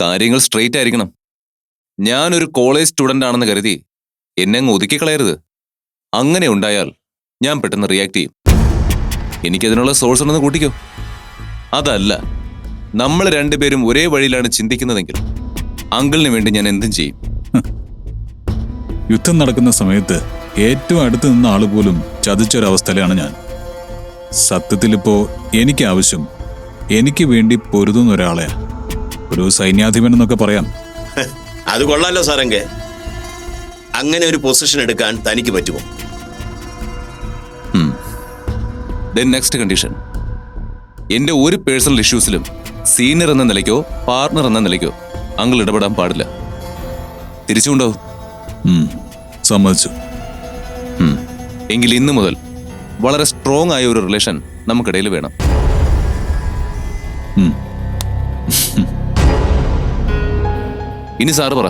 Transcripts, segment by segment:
കാര്യങ്ങൾ സ്ട്രെയിറ്റ് ആയിരിക്കണം. ഞാനൊരു കോളേജ് സ്റ്റുഡന്റ് ആണെന്ന് കരുതി എന്നെ അങ്ങ് ഒതുക്കി കളയരുത്. അങ്ങനെ ഉണ്ടായാൽ ഞാൻ പെട്ടെന്ന് റിയാക്ട് ചെയ്യും. എനിക്കതിനുള്ള സോഴ്സ് ഉണ്ടെന്ന് കൂട്ടിക്കോ. അതല്ല നമ്മൾ രണ്ടുപേരും ഒരേ വഴിയിലാണ് ചിന്തിക്കുന്നതെങ്കിൽ അങ്കിളിന് വേണ്ടി ഞാൻ എന്തും ചെയ്യും. യുദ്ധം നടക്കുന്ന സമയത്ത് ഏറ്റവും അടുത്ത് നിന്ന ആൾ പോലും ചതിച്ചൊരവസ്ഥയിലാണ് ഞാൻ. സത്യത്തിൽ ഇപ്പോ എനിക്ക് ആവശ്യം എനിക്ക് വേണ്ടി പൊരുതുന്ന ഒരാളെ ഒരു സൈന്യാധിപൻ എന്നൊക്കെ പറയാം. അത് കൊള്ളാലോ സാറെങ്കെ. അങ്ങനെ ഒരു പൊസിഷൻ എടുക്കാൻ തനിക്ക് പറ്റുമോ? ദെൻ നെക്സ്റ്റ് കണ്ടീഷൻ എന്റെ ഒരു പേഴ്സണൽ ഇഷ്യൂസിലും സീനിയർ എന്ന നിലയ്ക്കോ പാർട്ണർ എന്ന നിലയ്ക്കോ അങ്കിൾ ഇടപെടാൻ പാടില്ല. തിരിച്ചുകൊണ്ടോ? സമ്മതിച്ചു. എങ്കിൽ ഇന്നു മുതൽ വളരെ സ്ട്രോങ് ആയ ഒരു റിലേഷൻ നമുക്കിടയിൽ വേണം. ഇനി സാറ് പറ.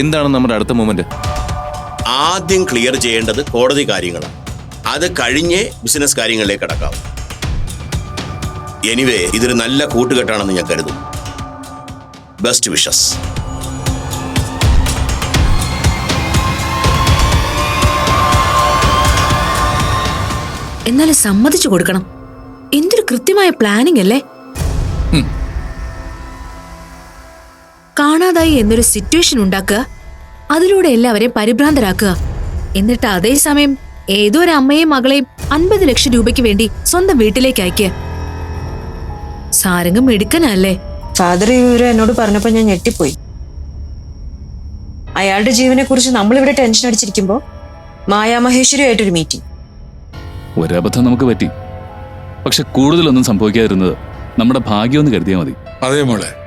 എന്താണ് നമ്മുടെ അടുത്ത മൂമെന്റ് ആദ്യം ക്ലിയർ ചെയ്യേണ്ടത് കോടതി കാര്യങ്ങളാണ്. അത് കഴിഞ്ഞേ ബിസിനസ് കാര്യങ്ങളിലേക്ക് കടക്കാം. എനിവേ ഇതൊരു നല്ല കൂട്ടുകെട്ടാണെന്ന് ഞാൻ കരുതുന്നു. ബെസ്റ്റ് വിഷസ് എന്നാലും സമ്മതിച്ചു കൊടുക്കണം. എന്തൊരു കൃത്യമായ പ്ലാനിംഗ് അല്ലേ? കാണാതായി എന്നൊരു സിറ്റുവേഷൻ ഉണ്ടാക്കുക. അതിലൂടെ എല്ലാവരെയും പരിഭ്രാന്തരാക്കുക. എന്നിട്ട് അതേസമയം ഏതോ ഒരു അമ്മയെയും മകളെയും അൻപത് ലക്ഷം രൂപയ്ക്ക് വേണ്ടി സ്വന്തം വീട്ടിലേക്ക് അയക്കുക. സാരംഗം മിടുക്കനല്ലേ? ഫാദർ ഈ വിവരം എന്നോട് പറഞ്ഞപ്പോൾ ഞാൻ ഞെട്ടിപ്പോയി. അയാളുടെ ജീവനെ കുറിച്ച് നമ്മളിവിടെ ടെൻഷൻ അടിച്ചിരിക്കുമ്പോൾ മായാമഹേശ്വരിയായിട്ടൊരു മീറ്റിംഗ് ഒരബദ്ധം നമുക്ക് പറ്റി. പക്ഷെ കൂടുതലൊന്നും സംഭവിക്കാതിരുന്നത് നമ്മുടെ ഭാഗ്യമെന്ന് കരുതിയാൽ മതി. അതേ മോളെ.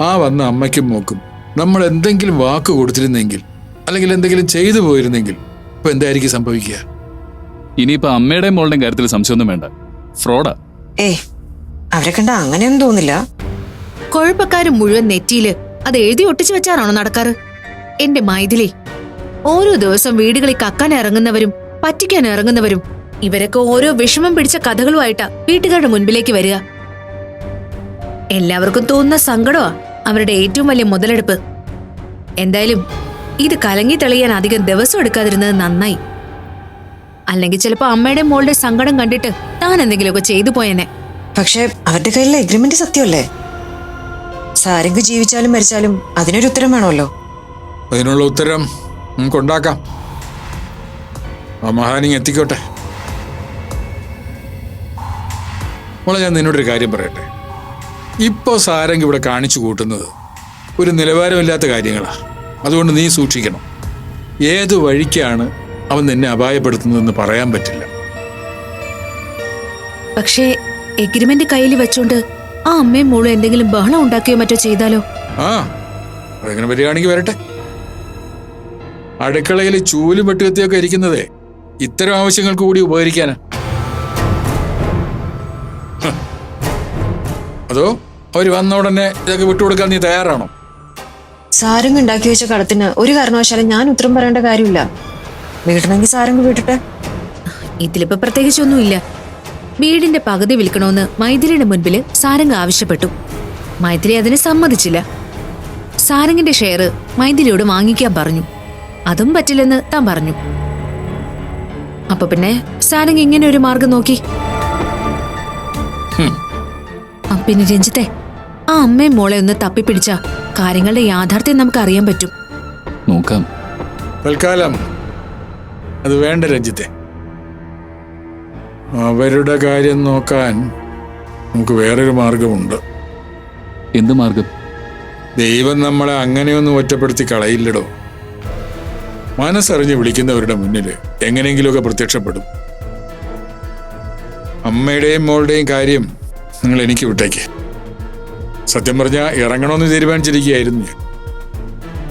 ആ വന്ന അമ്മയ്ക്കും മോക്കും നമ്മൾ എന്തെങ്കിലും വാക്ക് കൊടുത്തിരുന്നെങ്കിൽ അല്ലെങ്കിൽ എന്തെങ്കിലും ചെയ്തു പോയിരുന്നെങ്കിൽ ഇപ്പൊ എന്തായിരിക്കും സംഭവിക്കുക? ഇനിയിപ്പോ അമ്മയുടെയും മോളുടെയും കാര്യത്തിൽ സംശയമൊന്നും വേണ്ട. ഫ്രോഡാ. ഏ അവരെ കണ്ട അങ്ങനെയൊന്നും തോന്നില്ല. കുഴപ്പക്കാര് മുഴുവൻ നെറ്റിയിൽ അത് എഴുതി ഒട്ടിച്ചു വെച്ചാറാണോ നടക്കാറ്? എന്റെ മൈഥിലി ഓരോ ദിവസം വീടുകളിൽ കക്കാൻ ഇറങ്ങുന്നവരും പറ്റിക്കാൻ ഇറങ്ങുന്നവരും ഇവരൊക്കെ ഓരോ വിഷമം പിടിച്ച കഥകളുമായിട്ടാ വീട്ടുകാരുടെ മുൻപിലേക്ക് വരിക. എല്ലാവർക്കും തോന്നുന്ന സങ്കടമാ. അവരുടെ ഏറ്റവും വലിയ മുതലെടുപ്പ്. എന്തായാലും ഇത് കലങ്ങി തെളിയാൻ അധികം ദിവസം എടുക്കാതിരുന്നത് നന്നായി. അല്ലെങ്കിൽ ചിലപ്പോ അമ്മയുടെ മോളുടെ സങ്കടം കണ്ടിട്ട് താൻ എന്തെങ്കിലുമൊക്കെ ചെയ്തു പോയെന്നെ പക്ഷെ അവരുടെ കയ്യിലെ എഗ്രിമെന്റ് സത്യമല്ലേ? സാരംഗ് ജീവിച്ചാലും മരിച്ചാലും അതിനൊരു ഉത്തരം വേണമല്ലോ. അതിനുള്ള ഉത്തരം നമുക്ക് ഉണ്ടാക്കാം ആ മഹാനിങ് എത്തിക്കോട്ടെ. മോളെ ഞാൻ നിന്നോടൊരു കാര്യം പറയട്ടെ. ഇപ്പോൾ സാരംഗ് ഇവിടെ കാണിച്ചു കൂട്ടുന്നത് ഒരു നിലവാരമില്ലാത്ത കാര്യങ്ങളാണ് അതുകൊണ്ട് നീ സൂക്ഷിക്കണം. ഏത് വഴിക്കാണ് അവൻ നിന്നെ അപായപ്പെടുത്തുന്നതെന്ന് പറയാൻ പറ്റില്ല. പക്ഷേ എഗ്രിമെന്റ് കയ്യിൽ വെച്ചോണ്ട് ആ അമ്മയും മോളും എന്തെങ്കിലും ബഹളം ഉണ്ടാക്കുകയോ മറ്റോ ചെയ്താലോ? ആ അതെങ്ങനെ വരികയാണെങ്കിൽ വരട്ടെ. അടുക്കളയിൽ ചൂലും വെട്ടുകത്തിയൊക്കെ ഇരിക്കുന്നതേ. ഇത്തരം ആവശ്യങ്ങൾക്ക് കൂടി ഉപകരിക്കാനാ. അതോ? അവർ വന്ന ഉടനെ ഇതൊക്കെ വിട്ടുകൊടുക്കാൻ നീ തയ്യാറാണോ? സാരംഗ് ഉണ്ടാക്കി വെച്ച കടത്തിന് ഒരു കാരണവശാലും ഞാൻ ഉത്തരം പറയേണ്ട കാര്യമില്ല. വീട്ടണമെങ്കിൽ സാരംഗ് വീട്ടിട്ടെ ഇതിലിപ്പോ പ്രത്യേകിച്ചൊന്നുമില്ല. വീടിന്റെ പകുതി വിൽക്കണമെന്ന് മൈഥിലിയുടെ മുൻപിൽ സാരംഗ് ആവശ്യപ്പെട്ടു. മൈഥിലി അതിന് സമ്മതിച്ചില്ല. സാരംഗിന്റെ ഷെയർ മൈഥിലിയോട് വാങ്ങിക്കാൻ പറഞ്ഞു. അതും പറ്റില്ലെന്ന് താൻ പറഞ്ഞു. അപ്പൊ പിന്നെ സാരംഗ് ഇങ്ങനെ ഒരു മാർഗം നോക്കി? പിന്നെ രഞ്ജിത്തെ അമ്മയും മോളെ ഒന്ന് തപ്പിപ്പിടിച്ച കാര്യങ്ങളുടെ യാഥാർത്ഥ്യം നമുക്ക് അറിയാൻ പറ്റും. നോക്കാം. തൽക്കാലം അത് വേണ്ട രഞ്ജിത്തെ. അവരുടെ കാര്യം നോക്കാൻ നമുക്ക് വേറൊരു മാർഗമുണ്ട്. എന്ത് മാർഗം? ദൈവം നമ്മളെ അങ്ങനെയൊന്നും ഒറ്റപ്പെടുത്തി കളയില്ലടോ. മനസ്സറിഞ്ഞ് വിളിക്കുന്നവരുടെ മുന്നിൽ എങ്ങനെയെങ്കിലുമൊക്കെ പ്രത്യക്ഷപ്പെടും. അമ്മയുടെയും മോളുടെയും കാര്യം നിങ്ങൾ എനിക്ക് വിട്ടേക്ക്. സത്യം പറഞ്ഞാൽ ഇറങ്ങണമെന്ന് തീരുമാനിച്ചിരിക്കുകയായിരുന്നു ഞാൻ.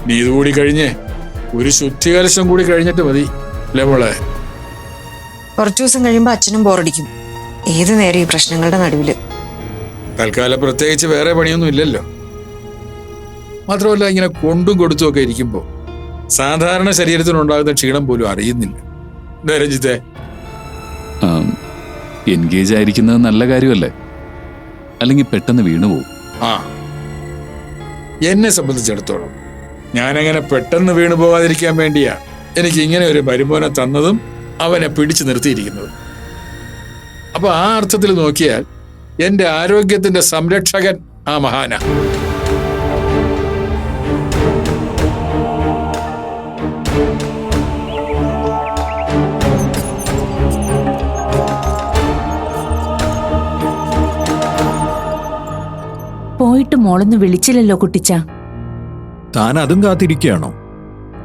നീ ഇതുകൂടി കഴിഞ്ഞ് ഒരു ശുദ്ധികലശം കൂടി കഴിഞ്ഞിട്ട് മതി അല്ലേ മോളെ? കുറച്ചു ദിവസം കഴിയുമ്പോൾ അച്ഛനും ബോറടിക്കും. ഏത് നേരം ഈ പ്രശ്നങ്ങളുടെ നടുവിൽ? തൽക്കാലം പ്രത്യേകിച്ച് വേറെ പണിയൊന്നും ഇല്ലല്ലോ. മാത്രമല്ല ഇങ്ങനെ കൊണ്ടും കൊടുത്തും ഒക്കെ ഇരിക്കുമ്പോൾ സാധാരണ ശരീരത്തിനുണ്ടാകുന്ന ക്ഷീണം പോലും അറിയുന്നില്ല. രഞ്ജിത്തെ? എൻഗേജ് ആയിരിക്കുന്നത് നല്ല കാര്യമല്ലേ? അല്ലെങ്കിൽ പെട്ടെന്ന് വീണുപോകും. ആ. എന്നെ സംബന്ധിച്ചിടത്തോളം ഞാനങ്ങനെ പെട്ടെന്ന് വീണു പോകാതിരിക്കാൻ വേണ്ടിയാ എനിക്ക് ഇങ്ങനെ ഒരു മരുമോനെ തന്നതും അവനെ പിടിച്ചു നിർത്തിയിരിക്കുന്നതും. അപ്പൊ ആ അർത്ഥത്തിൽ നോക്കിയാൽ എന്റെ ആരോഗ്യത്തിന്റെ സംരക്ഷകൻ ആ മഹാന. മോളൊന്ന് വിളിച്ചില്ലല്ലോ കുട്ടിച്ച. താൻ അതും കാത്തിരിക്കുകയാണോ?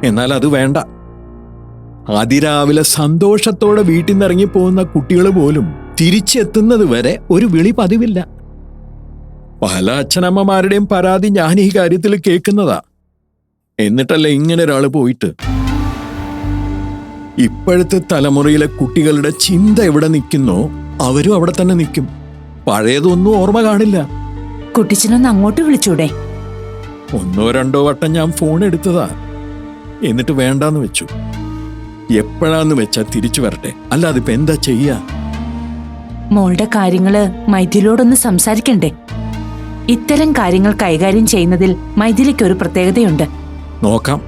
എന്നാൽ അത് വേണ്ട. അതിരാവിലെ സന്തോഷത്തോടെ വീട്ടിൽ നിന്ന് ഇറങ്ങി പോകുന്ന കുട്ടികൾ പോലും തിരിച്ചെത്തുന്നത് വരെ ഒരു വിളി പതിവില്ല. പല അച്ഛനമ്മമാരുടെയും പരാതി ഞാൻ ഈ കാര്യത്തിൽ കേൾക്കുന്നതാ. എന്നിട്ടല്ല ഇങ്ങനെ ഒരാൾ പോയിട്ട്? ഇപ്പോഴത്തെ തലമുറയിലെ കുട്ടികളുടെ ചിന്ത എവിടെ നിൽക്കുന്നോ അവരും അവിടെ തന്നെ നിൽക്കും. പഴയതൊന്നും ഓർമ്മ കാണില്ല. കുട്ടിച്ചനൊന്ന് അങ്ങോട്ട് വിളിച്ചൂടെ? ഒന്നോ രണ്ടോ വട്ടം ഞാൻ ഫോൺ എടുത്തതാ. എന്നിട്ട് വേണ്ടാന്ന് വെച്ചു. എപ്പോഴാന്ന് വെച്ചാ തിരിച്ചു വരട്ടെ. അല്ലാതെ ഇപ്പൊ എന്താ ചെയ്യാ? മോളുടെ കാര്യങ്ങൾ മൈഥിലിയോടൊന്ന് സംസാരിക്കണ്ടേ? ഇത്തരം കാര്യങ്ങൾ കൈകാര്യം ചെയ്യുന്നതിൽ മൈഥിലിക്ക് ഒരു പ്രത്യേകതയുണ്ട്. നോക്കാം.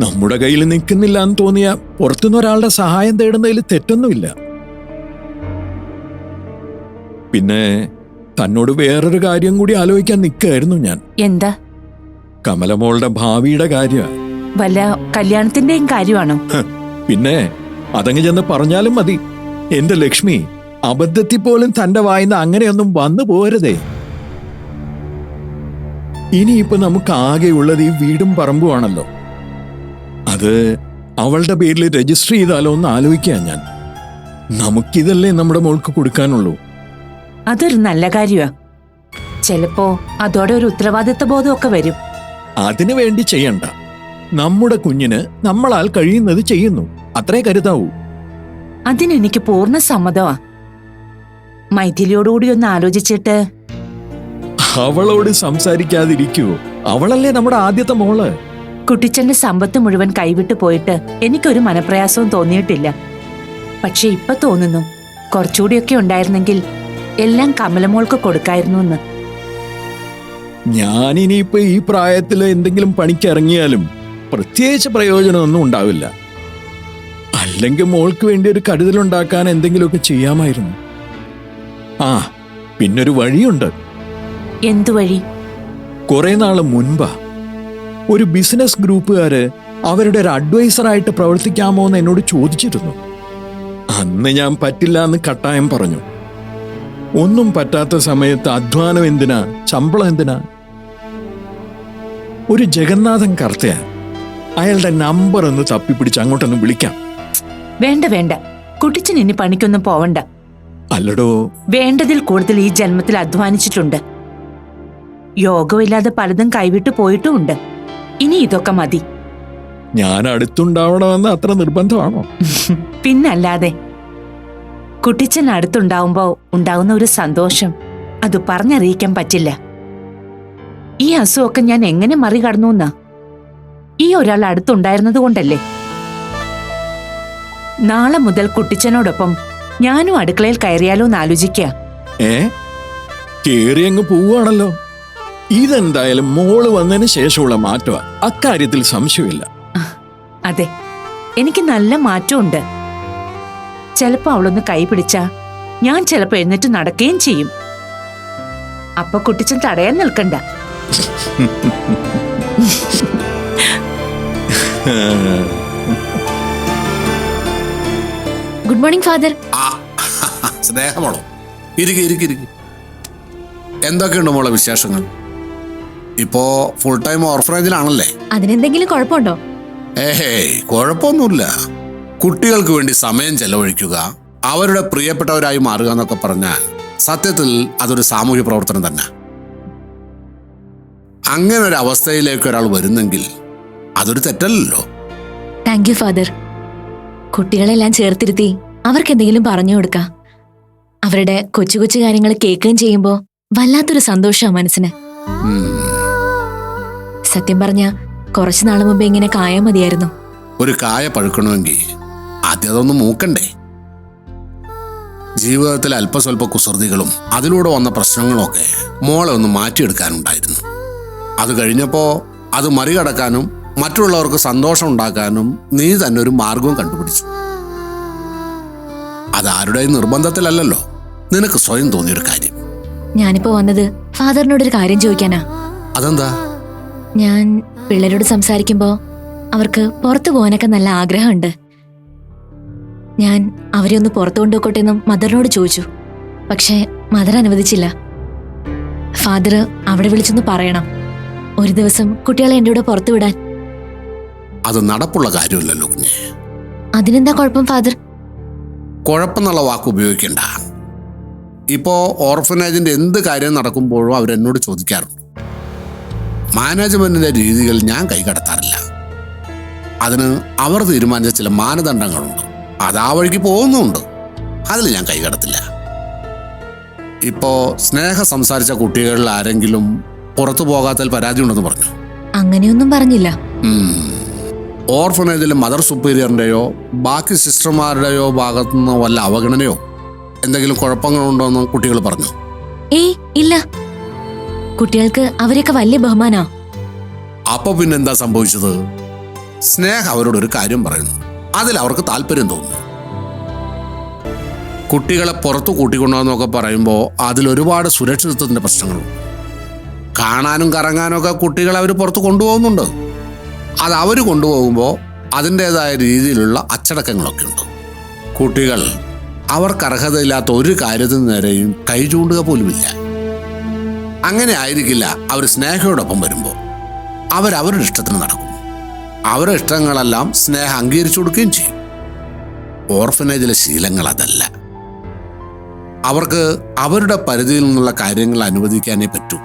നമ്മുടെ കയ്യിൽ നിൽക്കുന്നില്ല എന്ന് തോന്നിയ പുറത്തുനിന്ന് ഒരാളുടെ സഹായം തേടുന്നതിൽ തെറ്റൊന്നുമില്ല. പിന്നെ തന്നോട് വേറൊരു കാര്യം കൂടി ആലോചിക്കാൻ നിൽക്കായിരുന്നു ഞാൻ. എന്താ? കമലമോളുടെ ഭാവിയുടെ കാര്യം. വല്ല കല്യാണത്തിന്റെയും കാര്യമാണോ? പിന്നെ അതങ്ങ് ചെന്ന് പറഞ്ഞാലും മതി. എന്റെ ലക്ഷ്മി അബദ്ധത്തിൽ പോലും തന്റെ വായിന്ന് അങ്ങനെയൊന്നും വന്നു പോരുതേ. ഇനിയിപ്പോ നമുക്ക് ആകെയുള്ളത് ഈ വീടും പറമ്പുമാണല്ലോ. അത് അവളുടെ പേരിൽ രജിസ്റ്റർ ചെയ്താലോ എന്ന് ആലോചിക്കുക ഞാൻ. നമുക്കിതല്ലേ നമ്മുടെ മോൾക്ക് കൊടുക്കാനുള്ളൂ. അതൊരു നല്ല കാര്യമാ ചിലപ്പോ അതോടെ ഒരു ഉത്തരവാദിത്വ ബോധമൊക്കെ വരും. അതിനു വേണ്ടി ചെയ്യണ്ട. നമ്മുടെ കുഞ്ഞിന് നമ്മളാൽ കഴിയുന്നത് ചെയ്യുന്നു. അത്രേ കരുതാവൂ. അതിനെനിക്ക് പൂർണ സമ്മതമാ മൈഥിലിയോടുകൂടി ഒന്ന് ആലോചിച്ചിട്ട്. അവളോട് സംസാരിക്കാതിരിക്കുവോ അവളല്ലേ നമ്മുടെ ആദ്യത്തെ മോൾ. കുട്ടിച്ചന്റെ സമ്പത്ത് മുഴുവൻ കൈവിട്ടു പോയിട്ട് എനിക്കൊരു മനപ്രയാസവും തോന്നിയിട്ടില്ല. പക്ഷെ ഇപ്പൊ തോന്നുന്നു. കുറച്ചുകൂടിയൊക്കെ ഉണ്ടായിരുന്നെങ്കിൽ എല്ലാം കമലമോൾക്ക് കൊടുക്കായിരുന്നു എന്ന് ഞാനിനിയിപ്പോ ഈ പ്രായത്തിൽ എന്തെങ്കിലും പണിക്ക് ഇറങ്ങിയാലും പ്രത്യേകിച്ച് പ്രയോജനമൊന്നും ഉണ്ടാവില്ല. അല്ലെങ്കിൽ മോൾക്ക് വേണ്ടി ഒരു കരുതലുണ്ടാക്കാൻ എന്തെങ്കിലുമൊക്കെ ചെയ്യാമായിരുന്നു. ആ പിന്നൊരു വഴിയുണ്ട്. എന്തു വഴി? കുറെ നാൾ മുൻപാ ഒരു ബിസിനസ് ഗ്രൂപ്പുകാര് അവരുടെ ഒരു അഡ്വൈസറായിട്ട് പ്രവർത്തിക്കാമോ എന്ന് എന്നോട് ചോദിച്ചിരുന്നു. അന്ന് ഞാൻ പറ്റില്ല എന്ന് കട്ടായം പറഞ്ഞു. ഒന്നും പറ്റാത്ത സമയത്ത് അധ്വാനം എന്തിനാ? ശമ്പളം എന്തിനാ? ഒരു ജഗന്നാഥൻ കർത്തയാ അയാളുടെ നമ്പർ ഒന്ന് തപ്പിപ്പിടിച്ച് അങ്ങോട്ടൊന്ന് വിളിക്കാം. വേണ്ട വേണ്ട. കുട്ടിച്ചൻ നിന്നെ പണിക്കൊന്നും പോവണ്ട. അല്ലടോ. വേണ്ടതിൽ കൂടുതൽ ഈ ജന്മത്തിൽ അധ്വാനിച്ചിട്ടുണ്ട്. യോഗമില്ലാതെ പലതും കൈവിട്ടു പോയിട്ടുമുണ്ട് ഇനി ഇതൊക്കെ മതി. ഞാൻ അടുത്തുണ്ടാവണമെന്ന് അത്ര നിർബന്ധമാണോ? പിന്നല്ലാതെ കുട്ടിച്ചൻ അടുത്തുണ്ടാവുമ്പോ ഉണ്ടാവുന്ന ഒരു സന്തോഷം. അത് പറഞ്ഞറിയിക്കാൻ പറ്റില്ല. ഈ അസുഖമൊക്കെ ഞാൻ എങ്ങനെ മറികടന്നു എന്നാ ഈ ഒരാൾ അടുത്തുണ്ടായിരുന്നത് കൊണ്ടല്ലേ? നാളെ മുതൽ കുട്ടിച്ചനോടൊപ്പം ഞാനും അടുക്കളയിൽ കയറിയാലോ എന്ന് ആലോചിക്കുക ഏ? കേറി അങ്ങ് പോവുകയാണല്ലോ. ഇതെന്തായാലും മോൾ വന്നതിന് ശേഷമുള്ള മാറ്റമാ അക്കാര്യത്തിൽ സംശയമില്ല. അതെ. എനിക്ക് നല്ല മാറ്റമുണ്ട്. ചിലപ്പോ അവളൊന്ന് കൈ പിടിച്ചാ ഞാൻ ചിലപ്പോ എഴുന്നേറ്റ് നടക്കുകയും ചെയ്യും. അപ്പൊ കുട്ടിച്ചൻ തടയാൻ നിൽക്കണ്ട. Good morning father. സ്നേഹമാണോ? ഇരിക്കെ ഇരിക്കെ ഇരിക്കെ. എന്തൊക്കെയുണ്ട് മോളെ വിശേഷങ്ങൾ? ഇപ്പോ ഫുൾ ടൈം ഓർഫനേജിലാണല്ലേ അതിനെന്തെങ്കിലും കുഴപ്പമുണ്ടോ? ഏഹേ കുഴപ്പമൊന്നുമില്ല. കുട്ടികൾക്ക് വേണ്ടി സമയം ചെലവഴിക്കുക അവരുടെ പ്രിയപ്പെട്ടവരായി മാറുക എന്നൊക്കെ പറഞ്ഞാൽ സത്യത്തിൽ അതൊരു സാമൂഹ്യ പ്രവർത്തനം തന്നെ. അങ്ങനെ ഒരു അവസ്ഥയിലേക്ക് ഒരാൾ വരുന്നെങ്കിൽ അതൊരു തെറ്റല്ലല്ലോ. താങ്ക് യു ഫാദർ കുട്ടികളെല്ലാം ചേർത്തിരുത്തി അവർക്ക് എന്തെങ്കിലും പറഞ്ഞു കൊടുക്കാം. അവരുടെ കൊച്ചു കൊച്ചു കാര്യങ്ങൾ കേൾക്കുകയും ചെയ്യുമ്പോ വല്ലാത്തൊരു സന്തോഷമാണ് മനസ്സിന്. സത്യം പറഞ്ഞ കുറച്ചു നാൾ മുമ്പ് ഇങ്ങനെ കായ മതിയായിരുന്നു. ഒരു കായ പഴുക്കണമെങ്കിൽ ആദ്യം അതൊന്ന് മൂക്കണ്ടേ? ജീവിതത്തിൽ അല്പസ്വല്പ കുസൃതികളും അതിലൂടെ വന്ന പ്രശ്നങ്ങളൊക്കെ മോളെ ഒന്ന് മാറ്റിയെടുക്കാനുണ്ടായിരുന്നു. അത് കഴിഞ്ഞപ്പോൾ അത് മറികടക്കാനും മറ്റുള്ളവർക്ക് സന്തോഷം ഉണ്ടാക്കാനും നീ തന്നെ ഒരു മാർഗവും കണ്ടുപിടിച്ചു. അത് ആരുടെയും നിർബന്ധത്തിലല്ലല്ലോ. നിനക്ക് സ്വയം തോന്നിയൊരു കാര്യം. ഞാനിപ്പോ വന്നത് ഫാദറിനോട് ഒരു കാര്യം ചോദിക്കാനാ. അതെന്താ? ഞാൻ പിള്ളേരോട് സംസാരിക്കുമ്പോ അവർക്ക് പുറത്തു പോകാനൊക്കെ നല്ല ആഗ്രഹമുണ്ട്. ഞാൻ അവരെ ഒന്ന് പുറത്തു കൊണ്ടുപോയിക്കോട്ടെ എന്നും മദറിനോട് ചോദിച്ചു. പക്ഷേ മദർ അനുവദിച്ചില്ല. ഫാദർ അവിടെ വിളിച്ചൊന്ന് പറയണം. ഒരു ദിവസം കുട്ടികളെ എന്റെ കൂടെ പുറത്തു വിടാൻ. അത് നടപ്പുള്ള കാര്യമല്ലല്ലോ കുഞ്ഞെ. അതിനെന്താ കുഴപ്പം ഫാദർ? കുഴപ്പമെന്നുള്ള വാക്ക് ഉപയോഗിക്കണ്ട. ഇപ്പോ ഓർഫനേജിന്റെ എന്ത് കാര്യം നടക്കുമ്പോഴും അവരെന്നോട് ചോദിക്കാറുണ്ട്. മാനേജ്മെന്റിന്റെ രീതികൾ ഞാൻ കൈകടത്താറില്ല. അതിന് അവർ തീരുമാനിച്ച ചില മാനദണ്ഡങ്ങളുണ്ട്. അത് ആ വഴിക്ക് പോകുന്നുമുണ്ട് അതിൽ ഞാൻ കൈകടത്തില്ല ഇപ്പോ സ്നേഹ സംസാരിച്ച കുട്ടികളിൽ ആരെങ്കിലും പുറത്തു പോകാത്തതിൽ പരാതിയുണ്ടെന്ന് പറഞ്ഞു. അങ്ങനെയൊന്നും പറഞ്ഞില്ല. ഓർഫനേജിലെ മദർ സുപ്പീരിയറിന്റെയോ ബാക്കി സിസ്റ്റർമാരുടെയോ ഭാഗത്തുനിന്ന് വല്ല അവഗണനയോ എന്തെങ്കിലും കുഴപ്പങ്ങളുണ്ടോ എന്ന് കുട്ടികൾ പറഞ്ഞു. ഏയ് ഇല്ല. കുട്ടികൾക്ക് അവരൊക്കെ വലിയ ബഹുമാനാ. അപ്പൊ പിന്നെന്താ സംഭവിച്ചത്? സ്നേഹ അവരോട് ഒരു കാര്യം പറയുന്നു. അതിൽ അവർക്ക് താല്പര്യം തോന്നുന്നു. കുട്ടികളെ പുറത്തു കൂട്ടിക്കൊണ്ടുവന്നൊക്കെ പറയുമ്പോൾ അതിലൊരുപാട് സുരക്ഷിതത്വത്തിന്റെ പ്രശ്നങ്ങളുണ്ട്. കാണാനും കറങ്ങാനും ഒക്കെ കുട്ടികളെ അവർ പുറത്ത് കൊണ്ടുപോകുന്നുണ്ട്. അത് അവർ കൊണ്ടുപോകുമ്പോൾ അതിന്റേതായ രീതിയിലുള്ള അച്ചടക്കങ്ങളൊക്കെ ഉണ്ട്. കുട്ടികൾ അവർക്ക് അർഹതയില്ലാത്ത ഒരു കാര്യത്തിന് നേരെയും കൈ ചൂണ്ടുക പോലുമില്ല. അങ്ങനെ ആയിരിക്കില്ല അവർ സ്നേഹയോടൊപ്പം വരുമ്പോൾ അവരവരുടെ ഇഷ്ടത്തിന് നടക്കും. അവരുടെ ഇഷ്ടങ്ങളെല്ലാം സ്നേഹം അംഗീകരിച്ചു കൊടുക്കുകയും ചെയ്യും. ഓർഫനേജിലെ ശീലങ്ങൾ അതല്ല. അവർക്ക് അവരുടെ പരിധിയിൽ നിന്നുള്ള കാര്യങ്ങൾ അനുവദിക്കാനേ പറ്റൂ.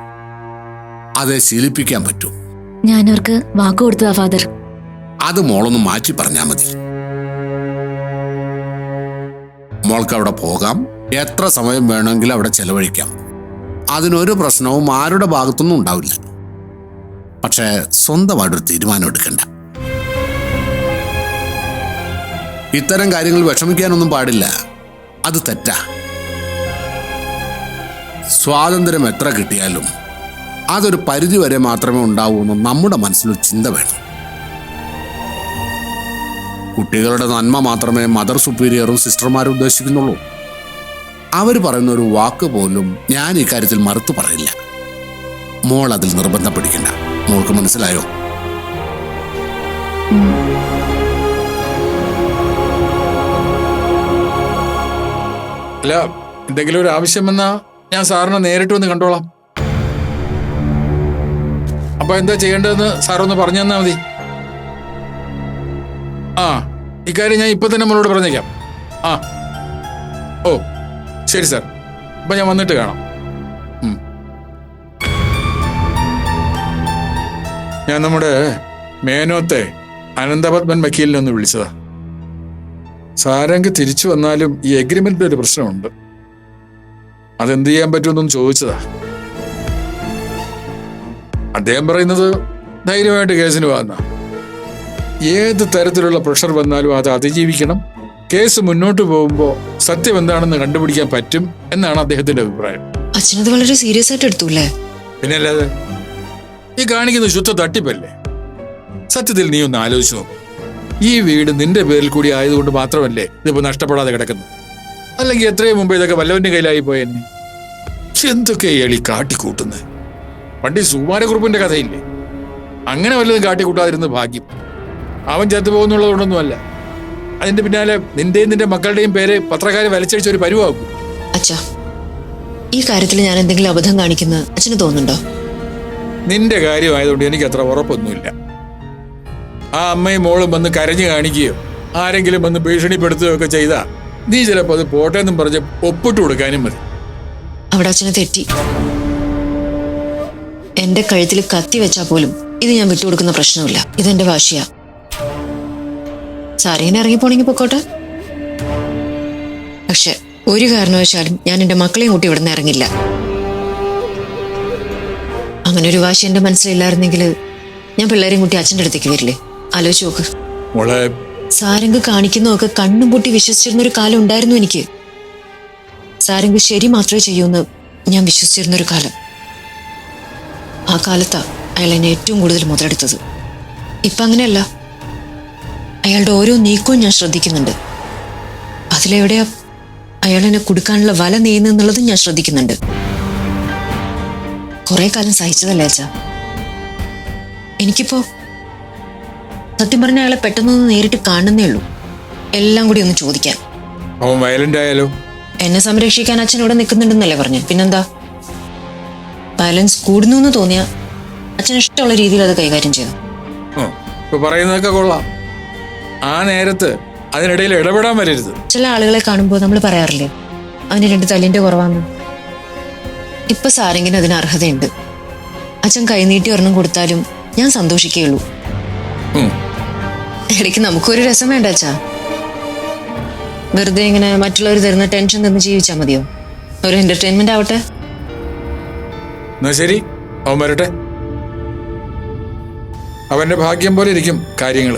അതെ ശീലിപ്പിക്കാൻ പറ്റൂ. ഞാൻ അവർക്ക് വാക്ക് കൊടുത്തതാ ഫാദർ. അത് മോളൊന്ന് മാറ്റി പറഞ്ഞാൽ മതി. മോൾക്ക് അവിടെ പോകാം. എത്ര സമയം വേണമെങ്കിലും അവിടെ ചെലവഴിക്കാം. അതിനൊരു പ്രശ്നവും ആരുടെ ഭാഗത്തുനിന്നും ഉണ്ടാവില്ല. പക്ഷേ സ്വന്തമായിട്ടൊരു തീരുമാനം എടുക്കണ്ട. ഇത്തരം കാര്യങ്ങൾ വിഷമിക്കാനൊന്നും പാടില്ല. അത് തെറ്റാ. സ്വാതന്ത്ര്യം എത്ര കിട്ടിയാലും അതൊരു പരിധി വരെ മാത്രമേ ഉണ്ടാവൂ എന്ന് നമ്മുടെ മനസ്സിലൊരു ചിന്ത വേണം. കുട്ടികളുടെ നന്മ മാത്രമേ മദർ സുപ്പീരിയറും സിസ്റ്റർമാരും ഉദ്ദേശിക്കുന്നുള്ളൂ. അവർ പറയുന്ന ഒരു വാക്ക് പോലും ഞാൻ ഇക്കാര്യത്തിൽ മറുത്തു പറയില്ല. മോൾ അതിൽ നിർബന്ധം പിടിക്കണ്ട. മോൾക്ക് മനസ്സിലായോ? അല്ല എന്തെങ്കിലും ഒരു ആവശ്യം വന്നാ ഞാൻ സാറിനെ നേരിട്ട് വന്ന് കണ്ടോളാം. അപ്പൊ എന്താ ചെയ്യേണ്ടതെന്ന് സാറൊന്ന് പറഞ്ഞു തന്നാ മതി. ആ ഇക്കാര്യം ഞാൻ ഇപ്പൊ തന്നെ നമ്മളോട് പറഞ്ഞേക്കാം. ആ. ഓ ശരി സാർ. അപ്പൊ ഞാൻ വന്നിട്ട് കാണാം. ഞാൻ നമ്മുടെ മേനോത്തെ അനന്തപത്മൻ വക്കീലിനെ ഒന്ന് വിളിച്ചതാ. സാരംഗ് തിരിച്ചു വന്നാലും ഈ എഗ്രിമെന്റിൽ ഒരു പ്രശ്നമുണ്ട്. അതെന്ത് ചെയ്യാൻ പറ്റുമെന്നൊന്ന് ചോദിച്ചതാ. അദ്ദേഹം പറയുന്നത് ധൈര്യമായിട്ട് കേസിന് വന്ന ഏത് തരത്തിലുള്ള പ്രഷർ വന്നാലും അത് അതിജീവിക്കണം. കേസ് മുന്നോട്ട് പോകുമ്പോൾ സത്യം എന്താണെന്ന് കണ്ടുപിടിക്കാൻ പറ്റും എന്നാണ് അദ്ദേഹത്തിന്റെ അഭിപ്രായം. അച്ഛനത് വളരെ സീരിയസ് ആയിട്ട് എടുത്തൂല്ലേ പിന്നെ അല്ലാതെ ഈ കാണിക്കുന്ന ശുദ്ധ തട്ടിപ്പല്ലേ? സത്യത്തിൽ നീ ഒന്ന് ആലോചിച്ചു നോക്ക്. ഈ വീട് നിന്റെ പേരിൽ കൂടി ആയതുകൊണ്ട് മാത്രമല്ലേ ഇതിപ്പോ നഷ്ടപ്പെടാതെ കിടക്കുന്നത് അല്ലെങ്കിൽ എത്രയും മുമ്പ് ഇതൊക്കെ വല്ലവന്റെ കയ്യിലായി പോയെന്നെ? എന്തൊക്കെ എളി കാട്ടിക്കൂട്ടുന്നത് പണ്ട് സുകുമാരക്കുറുപ്പിന്റെ കഥയില്ലേ? അങ്ങനെ വല്ലതും കാട്ടിക്കൂട്ടാതിരുന്ന ഭാഗ്യം. അവൻ ചത്തു പോകുന്നുള്ളതുകൊണ്ടൊന്നുമല്ല. അതിന്റെ പിന്നാലെ നിന്റെയും നിന്റെ മക്കളുടെയും പേര് പത്രക്കാരെ വലിച്ചടിച്ച ഒരു പരുവാകും അച്ഛാ ഈ കാര്യത്തിൽ ഞാൻ എന്തെങ്കിലും അബദ്ധം കാണിക്കുന്ന അച്ഛന് തോന്നുന്നുണ്ടോ? നിന്റെ കാര്യമായതുകൊണ്ട് എനിക്ക് അത്ര ഉറപ്പൊന്നുമില്ല. ആ അമ്മയും മോളും വന്ന് കരഞ്ഞു കാണിക്കുകയോ ആരെങ്കിലും വന്ന് ഭീഷണിപ്പെടുത്തുകയോ ഒക്കെ ചെയ്താ നീ ചിലപ്പോൾ അത് പോട്ടെ എന്നും പറഞ്ഞ് ഒപ്പിട്ട് കൊടുക്കാനും മതി. അവിടെ അച്ഛനെ തെറ്റി. എന്റെ കഴുത്തിൽ കത്തി വെച്ചാ പോലും ഇത് ഞാൻ വിട്ടുകൊടുക്കുന്ന പ്രശ്നമില്ല. ഇതെന്റെ വാശിയാ. സാരേനെ ഇറങ്ങിപ്പോണെങ്കിൽ പൊക്കോട്ടെ. പക്ഷെ ഒരു കാരണവശാലും ഞാൻ എന്റെ മക്കളെയും കൂട്ടി ഇവിടെ നിന്ന് ഇറങ്ങില്ല. അങ്ങനെ ഒരു വാശി എന്റെ മനസ്സിലില്ലായിരുന്നെങ്കിൽ ഞാൻ പിള്ളേരെയും കൂട്ടി അച്ഛന്റെ അടുത്തേക്ക് വരില്ലേ? ആലോചിച്ച് നോക്ക്. മോളെ. സാരംഗ് കാണിക്കുന്നതൊക്കെ കണ്ണും പൊട്ടി വിശ്വസിച്ചിരുന്ന ഒരു കാലം ഉണ്ടായിരുന്നു എനിക്ക്. സാരംഗ് ശരി മാത്രമേ ചെയ്യൂന്ന് ഞാൻ വിശ്വസിച്ചിരുന്ന ഒരു കാലം. ആ കാലത്താ അയാൾ എന്നെ ഏറ്റവും കൂടുതൽ മുതലെടുത്തത്. ഇപ്പം അങ്ങനെയല്ല. അയാളുടെ ഓരോ നീക്കവും ഞാൻ ശ്രദ്ധിക്കുന്നുണ്ട്. അതിലെവിടെയാ അയാൾ എന്നെ കൊടുക്കാനുള്ള വല നെയ്യുന്നെന്നുള്ളതും ഞാൻ ശ്രദ്ധിക്കുന്നുണ്ട്. കുറെ കാലം സഹിച്ചതല്ലേ അച്ഛാ? എനിക്കിപ്പോ സത്യം പറഞ്ഞ അയാളെ പെട്ടെന്നൊന്ന് നേരിട്ട് കാണുന്നേ ഉള്ളൂ. എല്ലാം കൂടി ഒന്ന് ചോദിക്കാൻ അവൻ വയലന്റ് ആയാലോ? എന്നെ സംരക്ഷിക്കാൻ അച്ഛൻ ഇവിടെ നിൽക്കുന്നുണ്ടെന്നല്ലേ പറഞ്ഞു. പിന്നെന്താ? ബാലൻസ് കൂടുന്നു എന്ന് തോന്നിയ അച്ഛൻ ഇഷ്ടമുള്ള രീതിയിൽ അത് കൈകാര്യം ചെയ്തു. ഇപ്പൊ പറയുന്നതൊക്കെ കൊള്ളാം. ആ നേരത്ത് അതിനിടയിൽ ഇടപെടാൻ വരരുത്. ചില ആളുകളെ കാണുമ്പോൾ നമ്മൾ പറയാറില്ലേ അവന് രണ്ട് തല്ലിന്റെ കുറവാന്ന്. ഇപ്പൊ സാരെങ്കിലും അതിന് അർഹതയുണ്ട്. അച്ഛൻ കൈനീട്ടി ഒരെണ്ണം കൊടുത്താലും ഞാൻ സന്തോഷിക്കുകയുള്ളൂ. ഇടയ്ക്ക് നമുക്കൊരു രസം വേണ്ട അച്ഛാ. വെറുതെ ഇങ്ങനെ മറ്റുള്ളവർ തരുന്ന ടെൻഷൻ തന്ന് ജീവിച്ചാൽ മതിയോ? ഒരു എന്റർടൈൻമെന്റ് ആവട്ടെ. എന്നാ ശരി. അവൻ വരട്ടെ. അവന്റെ ഭാഗ്യം പോലെ ഇരിക്കും കാര്യങ്ങൾ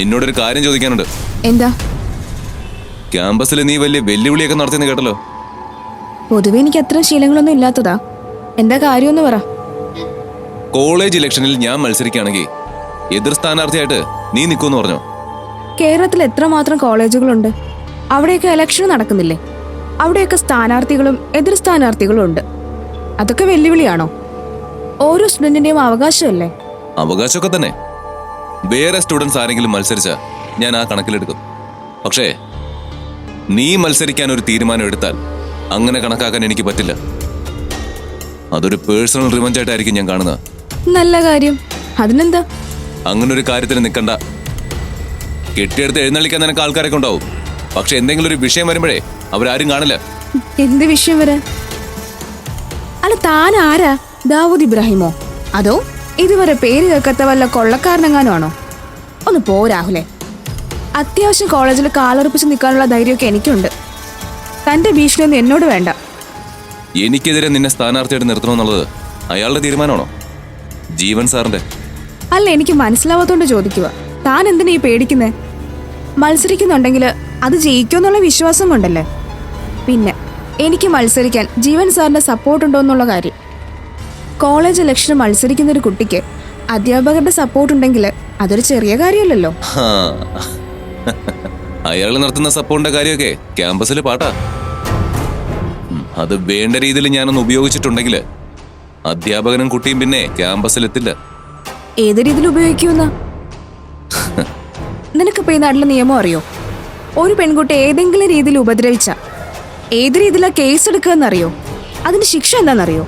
നിന്നോടൊരു കാര്യം ചോദിക്കാനുണ്ട്. എന്താ? ക്യാമ്പസിൽ നീ വലിയ വെല്ലുവിളിയൊക്കെ നടത്തിയെന്ന് കേട്ടല്ലോ. പൊതുവെ എനിക്ക് അത്ര ശീലങ്ങളൊന്നും ഇല്ലാത്തതാ. എന്താ കാര്യമെന്ന് പറ. കോളേജ് ഇലക്ഷനിൽ ഞാൻ മത്സരിക്കുകയാണെങ്കിൽ എതിർ സ്ഥാനാർത്ഥിയായിട്ട് നീ നിൽക്കുമെന്ന് പറഞ്ഞോ? കേരളത്തിൽ എത്രമാത്രം കോളേജുകളുണ്ട്? അവിടെയൊക്കെ ഇലക്ഷൻ നടക്കുന്നില്ലേ? അവിടെയൊക്കെ സ്ഥാനാർത്ഥികളും എതിർ സ്ഥാനാർത്ഥികളും ഉണ്ട്. അതൊക്കെ വെല്ലുവിളിയാണോ? ഓരോ സ്റ്റുഡന്റിന്റെയും അവകാശമല്ലേ? അവകാശമൊക്കെ തന്നെ. വേറെ സ്റ്റുഡൻസ് ആരെങ്കിലും മത്സരിച്ച ഞാൻ ആ കണക്കിലെടുക്കും. പക്ഷേ നീ മത്സരിക്കാൻ ഒരു തീരുമാനം എടുത്താൽ അങ്ങനെ കണക്കാക്കാൻ എനിക്ക് പറ്റില്ല. അതൊരു പേഴ്സണൽ റിവഞ്ച് ആയിട്ടായിരിക്കും ഞാൻ കാണുന്നത്. നല്ല കാര്യം. അതിനെന്താ? അങ്ങനെ ഒരു കാര്യത്തിന് നിൽക്കണ്ട കെട്ടിയെടുത്ത് എഴുന്നള്ളിക്കാൻ നിനക്ക് ആൾക്കാരൊക്കെ ഉണ്ടാവും. പക്ഷെ എന്തെങ്കിലും ഒരു വിഷയം വരുമ്പോഴേ അവരാരും കാണില്ല. എന്ത് വിഷയം വരാൻ? അല്ല താൻ ആരാ? ദാവൂദ് ഇബ്രാഹിമോ? അതോ ഇതുവരെ പേര് കേൾക്കാത്ത വല്ല കൊള്ളക്കാരനെങ്ങാനുമാണോ? ഒന്ന് പോ രാഹുലെ. അത്യാവശ്യം കോളേജിൽ കാലുറപ്പിച്ച് നിൽക്കാനുള്ള ധൈര്യമൊക്കെ എനിക്കുണ്ട്. തന്റെ ഭീഷണിയൊന്നും എന്നോട് വേണ്ട. എനിക്കെതിരെ നിന്നെ സ്ഥാനാർത്ഥിയായിട്ട് നിർത്തണമെന്നുള്ളത് അയാളുടെ തീരുമാനമാണോ? ജീവൻ സാറിന്റെ അല്ല എനിക്ക് മനസ്സിലാവാത്തോണ്ട് ചോദിക്കുക. താൻ എന്തിനാ ഈ പേടിക്കുന്നേ? മത്സരിക്കുന്നുണ്ടെങ്കിൽ അത് ജയിക്കുമെന്നുള്ള വിശ്വാസം കൊണ്ടല്ലേ പിന്നെ എനിക്ക് മത്സരിക്കാൻ ജീവൻ സാറിന്റെ സപ്പോർട്ട് ഉണ്ടോ എന്നുള്ള കാര്യം. കോളേജ് ഇലക്ഷന് മത്സരിക്കുന്ന ഒരു കുട്ടിക്ക് അധ്യാപകരുടെ സപ്പോർട്ട് ഉണ്ടെങ്കിൽ അതൊരു ചെറിയ കാര്യമല്ലല്ലോ. അയാൾ നടത്തുന്ന സപ്പോർട്ടിന്റെ കാര്യമൊക്കെ ക്യാമ്പസിൽ പാട്ടാ. അത് വേണ്ട രീതിയിൽ ഞാനൊന്ന് ഉപയോഗിച്ചിട്ടുണ്ടെങ്കിൽ അധ്യാപകനും കുട്ടിയും പിന്നെ ക്യാമ്പസിലെത്തില്ല ഏത് രീതിയിൽ ഉപയോഗിക്കുന്ന നിനക്കിപ്പോ ഈ നാട്ടിലെ നിയമം അറിയോ? ഒരു പെൺകുട്ടി ഏതെങ്കിലും രീതിയിൽ ഉപദ്രവിച്ച ഏത് രീതിയിലാ കേസ് എടുക്കുക എന്നറിയോ അതിന്റെ ശിക്ഷ എന്താണെന്നറിയോ?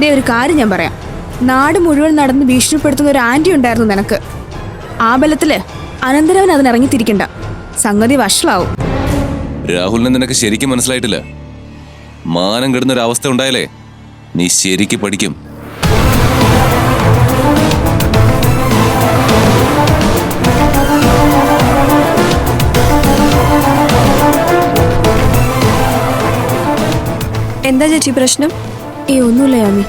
ദേ ഒരു കാര്യം ഞാൻ പറയാം. നാട് മുഴുവൻ നടന്ന് ഭീഷണിപ്പെടുത്തുന്ന ഒരു ആന്റി ഉണ്ടായിരുന്നു നിനക്ക്. ആ ബലത്തിൽ അനന്തരവൻ അതിനിറങ്ങിത്തിരിക്കണ്ട സംഗതി വഷളാവും. രാഹുലിനെ നിനക്ക് ശരിക്കും മനസ്സിലായിട്ടില്ല. മാനം കെടുന്ന ഒരു അവസ്ഥ ഉണ്ടായാലേ നീ ശരിക്ക് പഠിക്കും. എന്താ ചേച്ചി പ്രശ്നം? ഏ ഒന്നുമില്ല യാമി.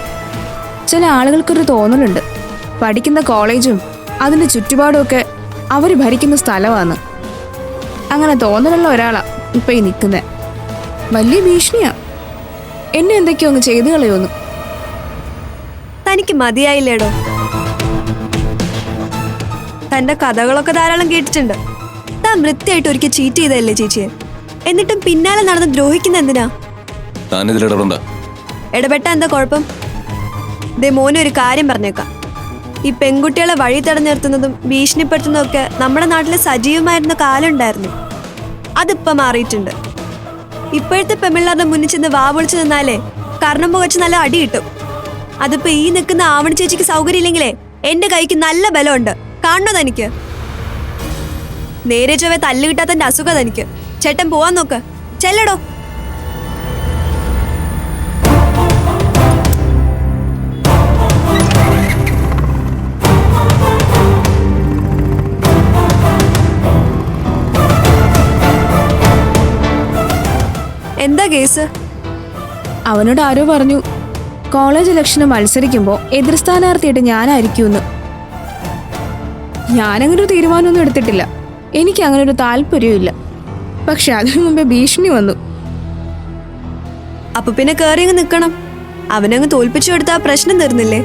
ചില ആളുകൾക്കൊരു തോന്നലുണ്ട്. പഠിക്കുന്ന കോളേജും അതിന്റെ ചുറ്റുപാടും ഒക്കെ അവർ ഭരിക്കുന്ന സ്ഥലമാണ്. അങ്ങനെ തോന്നലുള്ള ഒരാളാ ഇപ്പം ഈ നിൽക്കുന്നത് വലിയ ഭീഷണിയാ. എന്നെ എന്തൊക്കെയോ അങ്ങ് ചെയ്തു കളയോന്നു. തനിക്ക് മതിയായില്ലേടോ? തന്റെ കഥകളൊക്കെ ധാരാളം കേട്ടിട്ടുണ്ട്. താൻ വൃത്തിയായിട്ട് ഒരിക്കൽ ചീറ്റ് ചെയ്തതല്ലേ ചേച്ചിയെ? എന്നിട്ടും പിന്നാലെ നടന്ന് ദ്രോഹിക്കുന്ന എന്തിനാ? താൻ ഇതിലിടപെടണ്ട. ഇടപെട്ട എന്താ കുഴപ്പം? ദേ മോനെ ഒരു കാര്യം പറഞ്ഞേക്കാം. ഈ പെൺകുട്ടികളെ വഴി തടഞ്ഞു നിർത്തുന്നതും ഭീഷണിപ്പെടുത്തുന്നതും ഒക്കെ നമ്മുടെ നാട്ടിൽ സജീവമായിരുന്ന കാലം ഉണ്ടായിരുന്നു അതിപ്പോ മാറിയിട്ടുണ്ട്. ഇപ്പോഴത്തെ പെമ്മിള്ളാരുടെ മുന്നിൽ ചെന്ന് വാ വിളിച്ചു നിന്നാലേ കർണം പുകച്ച് നല്ല അടി കിട്ടും. അതിപ്പോ ഈ നിൽക്കുന്ന ആവണി ചേച്ചിക്ക് സൗകര്യം ഇല്ലെങ്കിലേ എന്റെ കൈക്ക് നല്ല ബലമുണ്ട്. കാണണോ തനിക്ക്? നേരെ ചൊവ്വെ തല്ല് കിട്ടാത്തന്റെ അസുഖം തനിക്ക്. ചേട്ടൻ പോവാൻ നോക്ക്. ചെല്ലടോ. എന്താ കേസ്? അവനോട് ആരോ പറഞ്ഞു കോളേജ് ഇലക്ഷന് മത്സരിക്കുമ്പോൾ എതിർ സ്ഥാനാർത്ഥിയായിട്ട് ഞാനായിരിക്കുമെന്ന്. ഞാനങ്ങനെ ഒരു തീരുമാനമൊന്നും എടുത്തിട്ടില്ല. എനിക്ക് അങ്ങനെ ഒരു താല്പര്യമില്ല പക്ഷെ അതിനു മുമ്പേ ഭീഷണി വന്നു. അപ്പൊ പിന്നെ കയറി അങ്ങ് നിൽക്കണം. അവനങ്ങ് തോൽപ്പിച്ചു കൊടുത്താ പ്രശ്നം തീർന്നില്ലേ?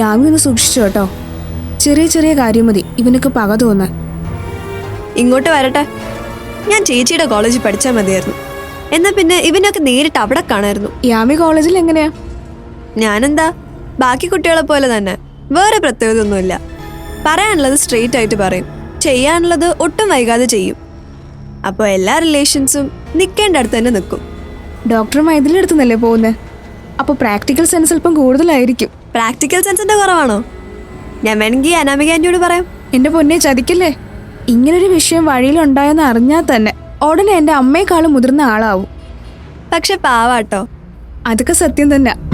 യാമി ഒന്ന് സൂക്ഷിച്ചു കേട്ടോ. ചെറിയ ചെറിയ കാര്യം മതി ഇവനൊക്കെ പക തോന്നാൻ. ഇങ്ങോട്ട് വരട്ടെ. ഞാൻ ചേച്ചിയുടെ കോളേജിൽ പഠിച്ചാൽ മതിയായിരുന്നു. എന്നാ പിന്നെ ഇവനൊക്കെ നേരിട്ട് അവിടെ കാണായിരുന്നു. യാമി കോളേജിൽ എങ്ങനെയാ? ഞാനെന്താ? ബാക്കി കുട്ടികളെ പോലെ തന്നെ. വേറെ പ്രത്യേകത ഒന്നുമില്ല പറയാനുള്ളത് സ്ട്രെയിറ്റ് ആയിട്ട് പറയും. ചെയ്യാനുള്ളത് ഒട്ടും വൈകാതെ ചെയ്യും. അപ്പോൾ എല്ലാ റിലേഷൻസും നിൽക്കേണ്ട അടുത്ത് തന്നെ നിൽക്കും. ഡോക്ടർ മൈഥിലി അടുത്തുനിന്നല്ലേ പോകുന്നത് അപ്പോൾ പ്രാക്ടിക്കൽ സെൻസ് അല്പം കൂടുതലായിരിക്കും. പ്രാക്ടിക്കൽ സെൻസിന്റെ കുറവാണോ? ഞാൻ വേണമെങ്കിൽ അനാമിക ആന്റിയോട് പറയാം. എന്റെ പൊന്നെ ചതിക്കല്ലേ? ഇങ്ങനൊരു വിഷയം വഴിയിലുണ്ടായെന്ന് അറിഞ്ഞാൽ തന്നെ. ഉടനെ എന്റെ അമ്മയെക്കാളും മുതിർന്ന ആളാവും. പക്ഷെ പാവാട്ടോ. അതൊക്കെ സത്യം തന്നെ.